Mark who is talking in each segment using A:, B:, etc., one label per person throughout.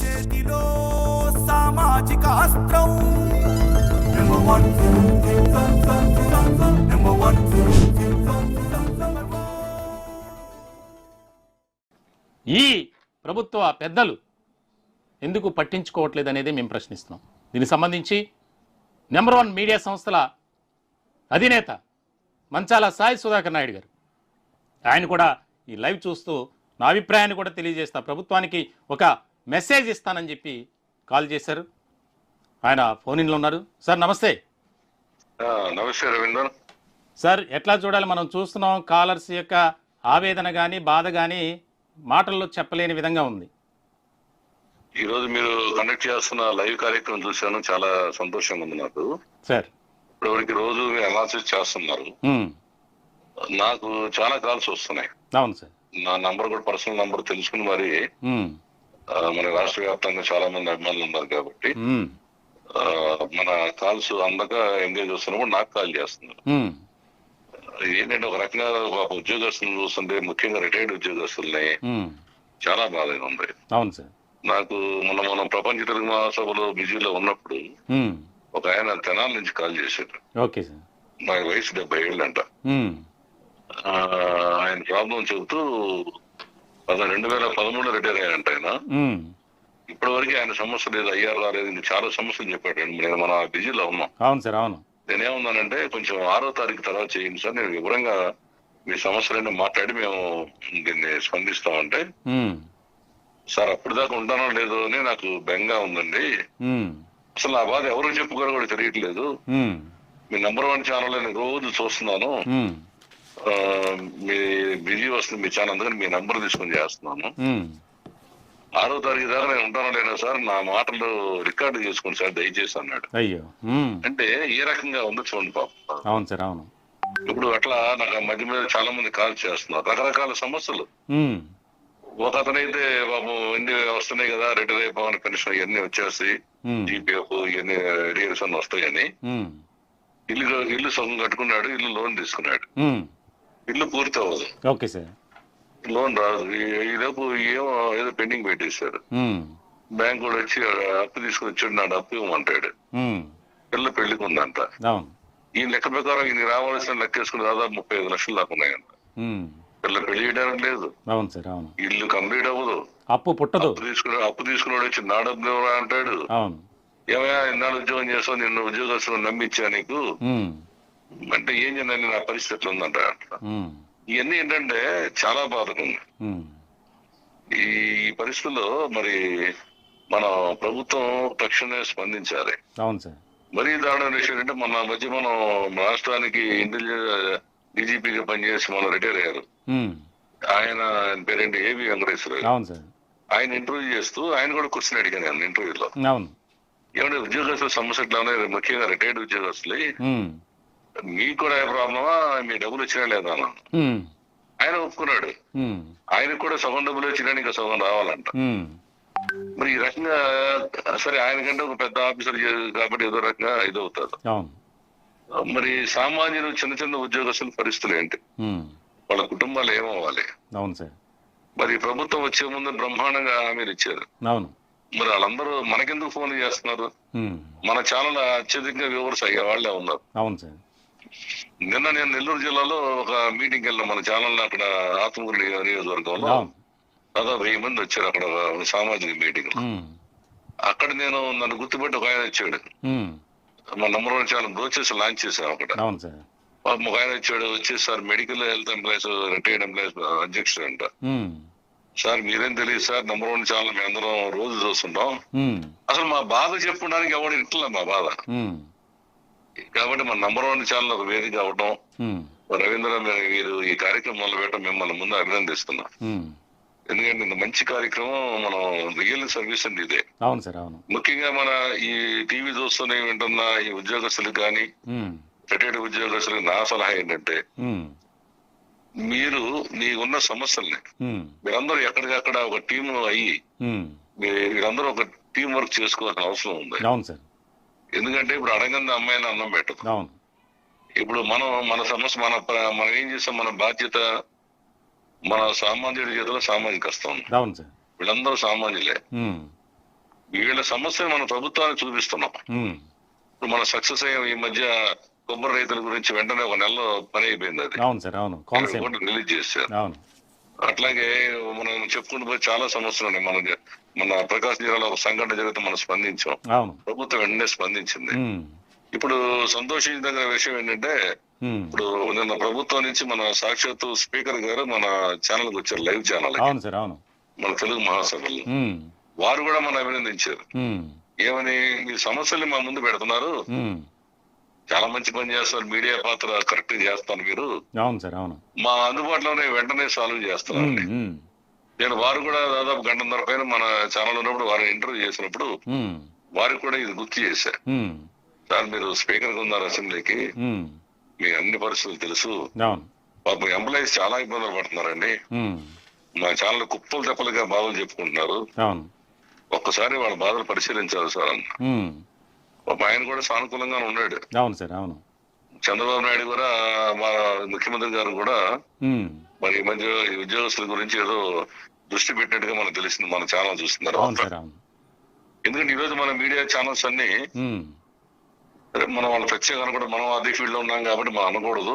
A: చేతిలో సామాజిక అస్త్రం.
B: ఈ ప్రభుత్వ పెద్దలు ఎందుకు పట్టించుకోవట్లేదు అనేది మేము ప్రశ్నిస్తున్నాం. దీనికి సంబంధించి నెంబర్ వన్ మీడియా సంస్థల అధినేత మంచాల సాయి సుధాకర్ నాయుడు గారు. ఆయన కూడా ఈ లైవ్ చూస్తూ నా అభిప్రాయాన్ని కూడా తెలియజేస్తా. ప్రభుత్వానికి ఒక మెసేజ్ ఇస్తానని చెప్పి కాల్ చేశారు. ఆయన ఫోన్ ఇన్లో ఉన్నారు. సార్ నమస్తే.
C: నమస్తే రవీందర్.
B: సార్ ఎట్లా చూడాలి? మనం చూస్తున్నాం కాలర్స్ యొక్క ఆవేదన కానీ బాధ కానీ మాటల్లో చెప్పలేని విధంగా ఉంది.
C: ఈ రోజు మీరు కండక్ట్ చేస్తున్న లైవ్ కార్యక్రమం చూశాను. చాలా సంతోషంగా ఉంది నాకు.
B: సార్.
C: ఇప్పటివరకు రోజు అనాలిసిస్ చేస్తున్నారు. నాకు చాలా కాల్స్ వస్తున్నాయి.
B: అవును సార్.
C: నా నంబర్ కూడా పర్సనల్ నంబర్ తెలుసుకుని మరి మన రాష్ట్ర వ్యాప్తంగా చాలా మంది అభిమానులు ఉన్నారు కాబట్టి మన కాల్స్ అందక ఎంగేజ్ వస్తున్నప్పుడు నాకు కాల్ చేస్తున్నారు. ఏంటంటే ఒక రకంగా ఉద్యోగస్తులను చూస్తుంటే ముఖ్యంగా రిటైర్డ్ ఉద్యోగస్తుల్ని చాలా బాధగా ఉంది.
B: అవును సార్.
C: నాకు మొన్న మనం ప్రపంచ తెలుగు మహాసభలో బిజీలో ఉన్నప్పుడు ఒక ఆయన తెనాల నుంచి కాల్ చేశాడు.
B: Okay sir.
C: నా వయసు డెబ్బై ఏళ్ళంట.
B: ఉమ్,
C: ఆ, ఆయన ప్రాబ్లం చెబుతూ రెండు వేల పదమూడు రిటైర్ అయ్యారంట ఆయన. ఇప్పటి వరకు ఆయన సమస్య లేదు అయ్యారు రాలేదు చాలా సమస్యలు చెప్పాడు. నేను మన బిజీలో ఉన్నాం.
B: అవును సార్ అవును.
C: నేనేమన్నానంటే కొంచెం ఆరో తారీఖు తర్వాత చేయండి సార్ నేను వివరంగా మీ సమస్యలన్నీ మాట్లాడి మేము దీన్ని స్పందిస్తామంటే సార్ అప్పుడు దాకా ఉంటానో లేదో అని నాకు బెంగా ఉందండి. అసలు నా బాధ ఎవరు చెప్పుకోరో కూడా తెలియట్లేదు. మీ నంబర్ వన్ ఛానల్ నేను రోజు చూస్తున్నాను. మీ బిజీ వస్తుంది మీ ఛానల్ అందుకని మీ నంబర్ తీసుకొని చేస్తున్నాను. ఆరో తారీఖు దాకా నేను ఉంటానో లేదో సార్ నా మాటలు రికార్డు చేసుకోండి సార్ దయచేసి అన్నాడు.
B: అయ్యో
C: అంటే ఏ రకంగా ఉందో చూడండి పాప
B: అవును సార్ అవును.
C: ఇప్పుడు అట్లా నాకు మధ్య మీద చాలా మంది కాల్ చేస్తున్నారు రకరకాల సమస్యలు. ఒక అతనైతే బాబు ఇన్ని వస్తున్నాయి కదా రిటైర్ అయిపోవని పెన్షన్ ఇవన్నీ వచ్చేసి జీపీఎఫ్ ఇవన్నీ రియల్స్ అన్ని వస్తాయని. ఇల్లు ఇల్లు సొంగం కట్టుకున్నాడు ఇల్లు లోన్ తీసుకున్నాడు. ఇల్లు పూర్తి అవ్వదు
B: ఓకే సార్.
C: లోన్ రాదు. ఈ- ఈ లోపు ఏమో ఏదో పెండింగ్ పెట్టేశారు. బ్యాంక్ కూడా వచ్చి అప్పు తీసుకుని వచ్చాడు నాడు అప్పు ఇవ్వమంటాడు. పిల్ల పెళ్ళికి ఉందంట ఈ లెక్క ప్రకారం ఈయన రావాల్సిన లెక్క వేసుకుని దాదాపు ముప్పై ఐదు లక్షలు దాకా ఉన్నాయంట. పిల్ల పెళ్ళి చేయడానికి లేదు.
B: అవును సార్ అవును.
C: ఇల్లు కంప్లీట్ అవ్వదు.
B: అప్పు పుట్టదు.
C: అప్పు తీసుకుని అప్పు తీసుకున్నాడు వచ్చి నా డబ్బులు ఎవరా అంటాడు. ఏమయ్యా ఇన్నాళ్ళు ఉద్యోగం చేస్తావు నిన్ను ఉద్యోగస్తులు నమ్మించా నీకు? అంటే ఏం చేయాలి నా పరిస్థితి ఎట్లా ఉందంట? అంట ఇవన్నీ ఏంటంటే చాలా బాధగా ఉంది ఈ పరిస్థితుల్లో మరి మన ప్రభుత్వం తక్షణమే స్పందించాలి.
B: అవును సార్.
C: మరీ విషయం ఏంటంటే మన మధ్య మనం రాష్ట్రానికి ఇంటెలిజెన్స్ డీజీపీగా పనిచేసి మనం రిటైర్ అయ్యారు. ఆయన పేరేంటి? ఏవి వెంకటేశ్వర
B: అవును సార్.
C: ఆయన ఇంటర్వ్యూ చేస్తూ ఆయన కూడా క్వశ్చన్ అడిగాను నేను ఇంటర్వ్యూలో. ఏమంటే ఉద్యోగస్తుల సమస్య ఎట్లా ఉన్నాయి? ముఖ్యంగా రిటైర్డ్ ఉద్యోగస్తులు మీకు కూడా ప్రాబ్లమా? మీ డబ్బులు వచ్చినా లేదా ఆయన ఒప్పుకున్నాడు. ఆయనకు కూడా సగం డబ్బులు వచ్చినా ఇంకా సగం రావాలంట. మరి ఈ రకంగా సరే ఆయనకంటే ఒక పెద్ద ఆఫీసర్ కాబట్టి ఏదో రకంగా ఇదవుతారు.
B: అవును.
C: మరి సామాన్యులు చిన్న చిన్న ఉద్యోగస్తుల పరిస్థితులు ఏంటి? వాళ్ళ కుటుంబాలు ఏమవ్వాలి?
B: అవును సార్.
C: మరి ప్రభుత్వం వచ్చే ముందు బ్రహ్మాండంగా హామీలు ఇచ్చారు.
B: అవును.
C: మరి వాళ్ళందరూ మనకెందుకు ఫోన్ చేస్తున్నారు? మన ఛానల్ అత్యధికంగా వ్యూవర్స్ అయ్యే వాళ్ళే ఉన్నారు.
B: అవును సార్.
C: నిన్న నేను నెల్లూరు జిల్లాలో ఒక మీటింగ్ వెళ్ళాను మన ఛానల్ అక్కడ ఆత్మకూరు నియో- నియోజకవర్గంలో దాదాపు వెయ్యి మంది వచ్చారు అక్కడ సామాజిక మీటింగ్ అక్కడ నేను నన్ను గుర్తుపెట్టి ఒక ఆయన వచ్చాడు.
B: ఉమ్,
C: మా number one channel brochures launch చేశాం అక్కడ. ఒక ఆయన వచ్చాడు వచ్చేసి sir medical health employees retired employees అధ్యక్షుడు అంట. సార్ మీరేం తెలియదు సార్ నంబర్ వన్ ఛానల్ మేము అందరం రోజు చూస్తుంటాం. అసలు మా బాధ చెప్పుకోవడానికి ఎవరు ఇంట్లో మా బాధ. కాబట్టి మన నంబర్ వన్ ఛానల్ ఒక వేదిక అవడం రవీంద్ర మీరు ఈ కార్యక్రమం మొదలు పెట్టడం మిమ్మల్ని ముందు అభినందిస్తున్నాం. ఎందుకంటే ఇంత మంచి కార్యక్రమం మనం రియల్ సర్వీస్ అండి ఇదే.
B: అవును సార్ అవును.
C: ముఖ్యంగా మన ఈ టీవీ చూస్తూనే వింటున్న ఈ ఉద్యోగస్తులకు కానీ రిటైర్డ్ ఉద్యోగస్తులకు నా సలహా ఏంటంటే మీరు మీకున్న సమస్యల్ని మీరందరూ ఎక్కడికక్కడ ఒక టీం అయ్యి మీరందరూ ఒక టీం వర్క్ చేసుకోవాల్సిన అవసరం ఉంది.
B: అవును సార్.
C: ఎందుకంటే ఇప్పుడు అడగంది అమ్మాయిని అన్నం పెట్టదు
B: అవును.
C: ఇప్పుడు మనం మన సమస్య మన మనం ఏం చేస్తాం? మన బాధ్యత మన సామాన్యుడి చేతిలో సామాజిక.
B: అవును సార్.
C: వీళ్ళందరూ సామాన్యులే. వీళ్ళ సమస్యను మన ప్రభుత్వానికి చూపిస్తున్నాం. ఇప్పుడు మన సక్సెస్ అయ్యాం. ఈ మధ్య కొబ్బరి రైతుల గురించి వెంటనే ఒక నెలలో పని అయిపోయింది అది.
B: అవును సార్ అవును. కోనసీమ.
C: కూడా రిలీజ్ చేశారు.
B: అవును.
C: అట్లాగే మనం చెప్పుకుంటూ పోయి చాలా సమస్యలు ఉన్నాయి మన మన ప్రకాశం జిల్లాలో ఒక సంఘటన జరిగితే మనం స్పందించాం. ప్రభుత్వం వెంటనే స్పందించింది. ఇప్పుడు సంతోషించదగిన విషయం ఏంటంటే ఇప్పుడు నిన్న ప్రభుత్వం నుంచి మన సాక్షాత్తు స్పీకర్ గారు మన ఛానల్కి వచ్చారు లైవ్ ఛానల్ మన తెలుగు మహాసభలో. వారు కూడా మన అభినందించారు. ఏమని మీ సమస్యల్ని మా ముందు పెడుతున్నారు. చాలా మంచి పని చేస్తారు మీడియా పాత్ర కరెక్ట్ చేస్తాను మీరు. మా అందుబాటులోనే వెంటనే సాల్వ్ చేస్తున్నారు. నేను వారు కూడా దాదాపు గంటన్నర పైన మన ఛానల్ ఉన్నప్పుడు వారిని ఇంటర్వ్యూ చేసినప్పుడు వారికి కూడా ఇది గుర్తు చేశా
B: ఉమ్,
C: సార్ మీరు స్పీకర్గా ఉన్నారు అసెంబ్లీకి మీకు అన్ని పరిస్థితులు తెలుసు. పాపం ఎంప్లాయీస్ చాలా ఇబ్బందులు పడుతున్నారండి. మా ఛానల్ కుప్పలు తెప్పలుగా బాధలు చెప్పుకుంటున్నారు. ఒక్కసారి వాళ్ళ బాధలు పరిశీలించాలి సార్ అన్న. పాపం ఆయన కూడా సానుకూలంగానే ఉన్నాడు.
B: అవును సార్ అవును.
C: చంద్రబాబు నాయుడు కూడా మా ముఖ్యమంత్రి గారు కూడా మరి ఈ మధ్య ఉద్యోగస్తుల గురించి ఏదో దృష్టి పెట్టినట్టుగా మనకు తెలిసింది మన ఛానల్
B: అవును
C: ఎందుకంటే ఈ రోజు మన మీడియా ఛానల్స్ అన్ని మనం వాళ్ళ ప్రత్యేకంగా కూడా మనం అదే ఫీల్డ్లో ఉన్నాం కాబట్టి మనం అనకూడదు.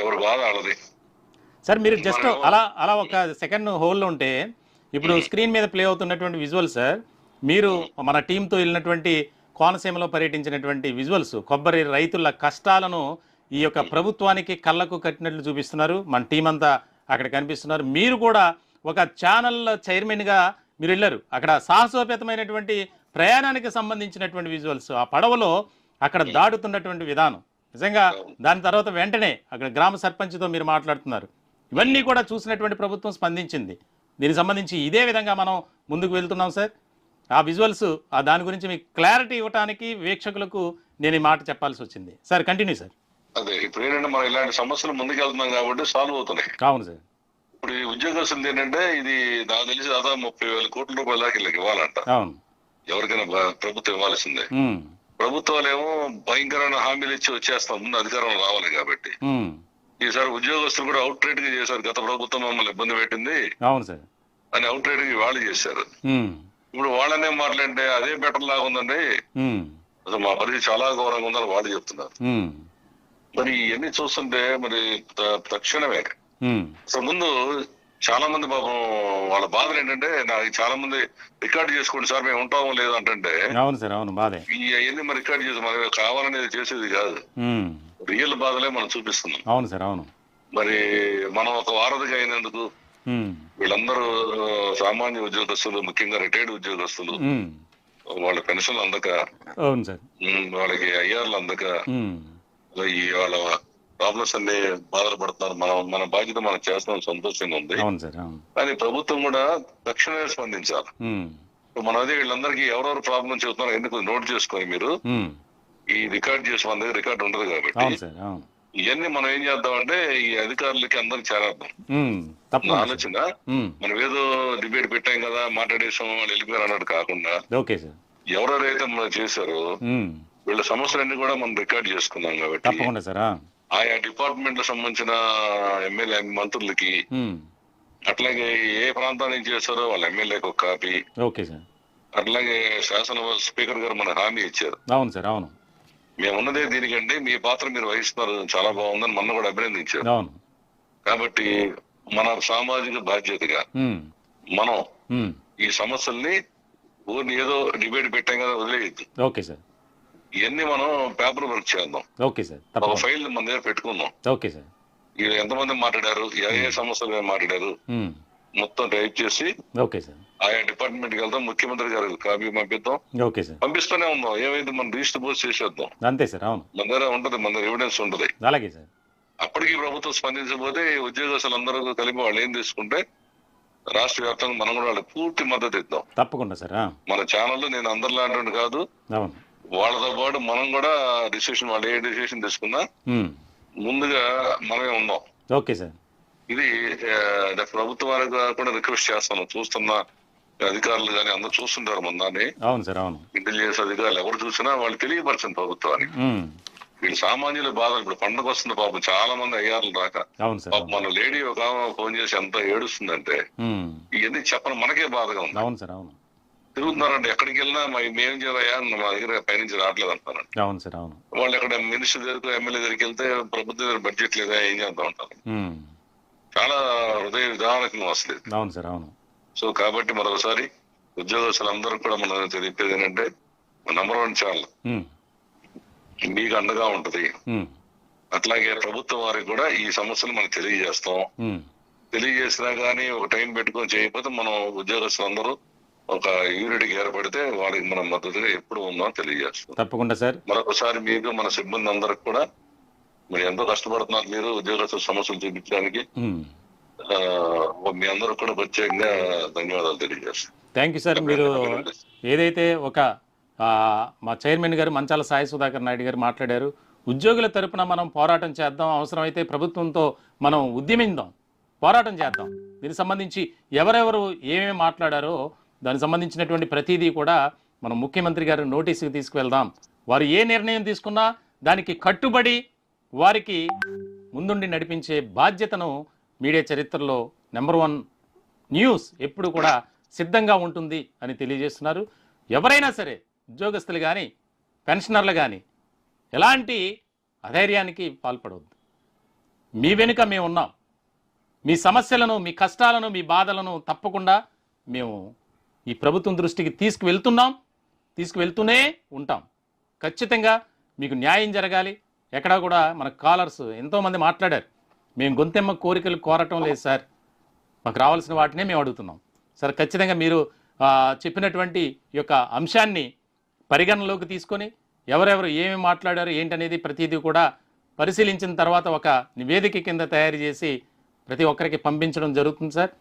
C: ఎవరు బాధ వాళ్ళది.
B: సార్ మీరు జస్ట్ అలా అలా ఒక సెకండ్ హోల్లో ఉంటే ఇప్పుడు స్క్రీన్ మీద ప్లే అవుతున్నటువంటి విజువల్ సార్ మీరు మన టీంతో వెళ్ళినటువంటి కోనసీమలో పర్యటించినటువంటి విజువల్స్ కొబ్బరి రైతుల కష్టాలను ఈ యొక్క ప్రభుత్వానికి కళ్ళకు కట్టినట్లు చూపిస్తున్నారు. మన టీం అంతా అక్కడ కనిపిస్తున్నారు. మీరు కూడా ఒక ఛానల్ చైర్మన్గా మీరు వెళ్ళారు. అక్కడ సాహసోపేతమైనటువంటి ప్రయాణానికి సంబంధించినటువంటి విజువల్స్ ఆ పడవలో అక్కడ దాటుతున్నటువంటి విధానం. నిజంగా దాని తర్వాత వెంటనే అక్కడ గ్రామ సర్పంచ్తో మీరు మాట్లాడుతున్నారు. ఇవన్నీ కూడా చూసినటువంటి ప్రభుత్వం స్పందించింది. దీనికి సంబంధించి ఇదే విధంగా మనం ముందుకు వెళ్తున్నాం సార్. ఆ విజువల్స్ ఆ దాని గురించి మీకు క్లారిటీ ఇవ్వడానికి వీక్షకులకు నేను ఈ మాట చెప్పాల్సి వచ్చింది. Sir continue sir.
C: అదే ఇప్పుడు ఏంటంటే మనం ఇలాంటి సమస్యలు ముందుకెళ్తున్నాం కాబట్టి సాల్వ్ అవుతున్నాయి.
B: అవును సార్.
C: ఇప్పుడు ఈ ఉద్యోగస్తులు ఏంటంటే ఇది నాకు తెలిసి దాదాపు ముప్పై వేల కోట్ల రూపాయల దాకా వీళ్ళకి ఇవ్వాలంట. ఎవరికైనా ప్రభుత్వం ఇవ్వాల్సిందే. ప్రభుత్వాలు ఏమో భయంకరమైన హామీలు ఇచ్చి వచ్చేస్తాం ముందు అధికారం రావాలి కాబట్టి. ఈసారి ఉద్యోగస్తులు కూడా అవుట్ రేట్గా చేశారు. గత ప్రభుత్వం మమ్మల్ని ఇబ్బంది పెట్టింది.
B: అవును సార్.
C: అని అవుట్ రేట్గా వాళ్ళు చేశారు. ఇప్పుడు వాళ్ళనే మాట్లాడితే అదే బెటర్ లాగా ఉందండి. అసలు మా పరిస్థితి చాలా ఘోరంగా ఉందని వాళ్ళు చెప్తున్నారు. మరి ఇవన్నీ చూస్తుంటే మరి తక్షణమే అసలు ముందు చాలా మంది పాపం వాళ్ళ బాధలు ఏంటంటే నాకు చాలా మంది రికార్డు చేసుకోండి సార్ మేము ఉంటామో లేదో అంటే
B: అవును సార్ అవును బాధే.
C: అవన్నీ మరి రికార్డు చేసి మనం కావాలనేది చేసేది కాదు. రియల్ బాధలే మనం చూపిస్తున్నాం.
B: అవును సార్ అవును.
C: మరి మనం ఒక వారధిగా అయినందుకు వీళ్ళందరూ సామాన్య ఉద్యోగస్తులు ముఖ్యంగా రిటైర్డ్ ఉద్యోగస్తులు వాళ్ళ పెన్షన్లు అందక
B: అవును సార్.
C: వాళ్ళకి ఐఆర్లు అందక వాళ్ళ ప్రాబ్లమ్స్ అన్ని బాధలు పడుతున్నారు మనం మన బాధ్యత మనం చేస్తున్నాం సంతోషంగా ఉంది. కానీ ప్రభుత్వం కూడా తక్షణమే స్పందించాలి. మనం అదే వీళ్ళందరికీ ఎవరెవరు ప్రాబ్లం చెబుతున్నారో ఎందుకు నోట్ చేసుకొని మీరు ఈ రికార్డ్ చేసి మన దగ్గర రికార్డ్ ఉండదు కాబట్టి ఇవన్నీ మనం ఏం చేద్దామంటే ఈ అధికారులకి అందరికి చేరేద్దాం. ఆలోచన మనం ఏదో డిబేట్ పెట్టాం కదా మాట్లాడేసాం వాళ్ళు వెళ్ళిపోయారు అన్నట్టు కాకుండా ఎవరెవరైతే మనం చేశారో వీళ్ళ సమస్యలన్నీ కూడా మనం రికార్డ్ చేసుకున్నాం కాబట్టి
B: తప్పకుండా సార్ ఆ,
C: ఆయా డిపార్ట్మెంట్ సంబంధించిన ఎమ్మెల్యే మంత్రులకి అట్లాగే ఏ ప్రాంతం నుంచి చేస్తారో వాళ్ళ ఎమ్మెల్యేకి ఒక కాపీ.
B: Okay sir.
C: అట్లాగే శాసన స్పీకర్ గారు మనకు హామీ ఇచ్చారు.
B: అవును సార్ అవును.
C: మేము ఉన్నదే దీనికండి మీ పాత్ర మీరు వహిస్తున్నారు చాలా బాగుందని మొన్న కూడా అభినందించారు.
B: అవును.
C: కాబట్టి మన సామాజిక బాధ్యతగా మనం ఈ సమస్యల్ని ఊరిని ఏదో డిబేట్ పెట్టాం కదా వదిలేయద్దు.
B: Okay sir.
C: ఇవన్నీ మనం పేపర్ వర్క్ చేద్దాం.
B: ఓకే సార్
C: ఒక ఫైల్ మన దగ్గర పెట్టుకుందాం.
B: Okay sir.
C: ఎంతమంది మాట్లాడారు ఏ ఏ సమస్యలు మీద మాట్లాడారు మొత్తం టైప్ చేసి
B: ఓకే సార్.
C: ఆయా డిపార్ట్మెంట్కి వెళ్దాం ముఖ్యమంత్రి గారికి కాపీ పంపిద్దాం.
B: Okay sir.
C: పంపిస్తూనే ఉందాం ఏమైంది మనం రిజిస్టర్ పోస్ట్ చేసేద్దాం.
B: అంతే సార్ అవును.
C: మన దగ్గర ఉంటది మన దగ్గర ఎవిడెన్స్ ఉంటది.
B: అలాగే సార్.
C: అప్పటికి ప్రభుత్వం స్పందించకపోతే ఈ ఉద్యోగస్తులందరూ కలిపి వాళ్ళు ఏం తీసుకుంటే రాష్ట్ర వ్యాప్తంగా మనం కూడా పూర్తి మద్దతు ఇద్దాం.
B: తప్పకుండా సార్
C: మన ఛానల్ నేను అందరిలాంటి కాదు.
B: అవును.
C: వాళ్ళతో పాటు మనం కూడా డిసిషన్ వాళ్ళు ఏ డిసిషన్ తీసుకున్నా
B: ఉమ్,
C: ముందుగా మనమే ఉందాం.
B: ఓకే సార్
C: ఇది ప్రభుత్వ వారికి కూడా రిక్వెస్ట్ చేస్తాను. చూస్తున్న అధికారులు కానీ అందరూ చూస్తుంటారు మన దాన్ని
B: అవును సార్ అవును.
C: ఇంటెలిజెన్స్ అధికారులు ఎవరు చూసినా వాళ్ళు తెలియపరచండి ప్రభుత్వానికి
B: ఉమ్,
C: వీళ్ళు సామాన్యుల బాధలు ఇప్పుడు పండుగ వస్తుంది పాపం చాలా మంది అయ్యారు రాక పాపం మన లేడీ ఒక ఫోన్ చేసి ఎంత ఏడుస్తుందంటే
B: ఉమ్,
C: ఇవన్నీ చెప్పని మనకే బాధగా ఉంది.
B: అవును సార్ అవును.
C: తిరుగుతున్నారంటే ఎక్కడికి వెళ్ళినా మేం చేయాలయ్యా మా దగ్గర పైనుంచి రావట్లేదు అంటారు
B: అవును సార్ అవును.
C: వాళ్ళు ఎక్కడ మినిస్టర్ దగ్గరకు ఎమ్మెల్యే దగ్గరికి వెళ్తే ప్రభుత్వం దగ్గర బడ్జెట్ లేదా ఏం చేద్దాం
B: ఉమ్,
C: చాలా హృదయ విధానకంగా వస్తుంది.
B: అవును సార్ అవును.
C: సో కాబట్టి మరొకసారి ఉద్యోగస్తులందరూ కూడా మనం తెలిపేది ఏంటంటే నంబర్ వన్ ఛానల్ మీకు అండగా ఉంటది. అట్లాగే ప్రభుత్వం వారికి కూడా ఈ సమస్యలు మనం తెలియజేస్తాం. తెలియజేసినా కానీ ఒక టైం పెట్టుకొని చేయకపోతే మనం ఉద్యోగస్తులందరూ ఒక యూనిట్కి ఏర్పడితే వారికి మనం మద్దతుగా ఎప్పుడు ఉందాం తెలియజేస్తాం.
B: తప్పకుండా సార్.
C: మరొకసారి మీకు మన సిబ్బంది అందరికి కూడా మీరు ఎంతో కష్టపడుతున్నారు మీరు ఉద్యోగస్తుల సమస్యలు చూపించడానికి. మీ అందరూ కూడా ప్రత్యేకంగా ధన్యవాదాలు తెలియజేస్తాం.
B: థ్యాంక్ యూ సార్ మీరు ఏదైతే ఒక మా చైర్మన్ గారు మంచాల సాయి సుధాకర్ నాయుడు గారు మాట్లాడారు ఉద్యోగుల తరపున మనం పోరాటం చేద్దాం అవసరమైతే ప్రభుత్వంతో మనం ఉద్యమిందాం పోరాటం చేద్దాం. దీనికి సంబంధించి ఎవరెవరు ఏమేమి మాట్లాడారో దానికి సంబంధించినటువంటి ప్రతిదీ కూడా మనం ముఖ్యమంత్రి గారు నోటీసుకి తీసుకువెళ్దాం. వారు ఏ నిర్ణయం తీసుకున్నా దానికి కట్టుబడి వారికి ముందుండి నడిపించే బాధ్యతను మీడియా చరిత్రలో నెంబర్ వన్ న్యూస్ ఎప్పుడు కూడా సిద్ధంగా ఉంటుంది అని తెలియజేస్తున్నారు. ఎవరైనా సరే ఉద్యోగస్తులు కానీ పెన్షనర్లు కానీ ఎలాంటి అధైర్యానికి పాల్పడవద్దు. మీ వెనుక మేము ఉన్నాం మీ సమస్యలను మీ కష్టాలను మీ బాధలను తప్పకుండా మేము ఈ ప్రభుత్వం దృష్టికి తీసుకువెళ్తున్నాం తీసుకువెళ్తూనే ఉంటాం. ఖచ్చితంగా మీకు న్యాయం జరగాలి. ఎక్కడా కూడా మన కాలర్స్ ఎంతోమంది మాట్లాడారు. మేము గొంతెమ్మ కోరికలు కోరటం లేదు సార్. మాకు రావాల్సిన వాటినే మేము అడుగుతున్నాం. సార్ ఖచ్చితంగా మీరు చెప్పినటువంటి యొక్క అంశాన్ని పరిగణనలోకి తీసుకొని ఎవరెవరు ఏమి మాట్లాడారు ఏంటనేది ప్రతిదీ కూడా పరిశీలించిన తర్వాత ఒక నివేదిక కింద తయారు చేసి ప్రతి ఒక్కరికి పంపించడం జరుగుతుంది సార్.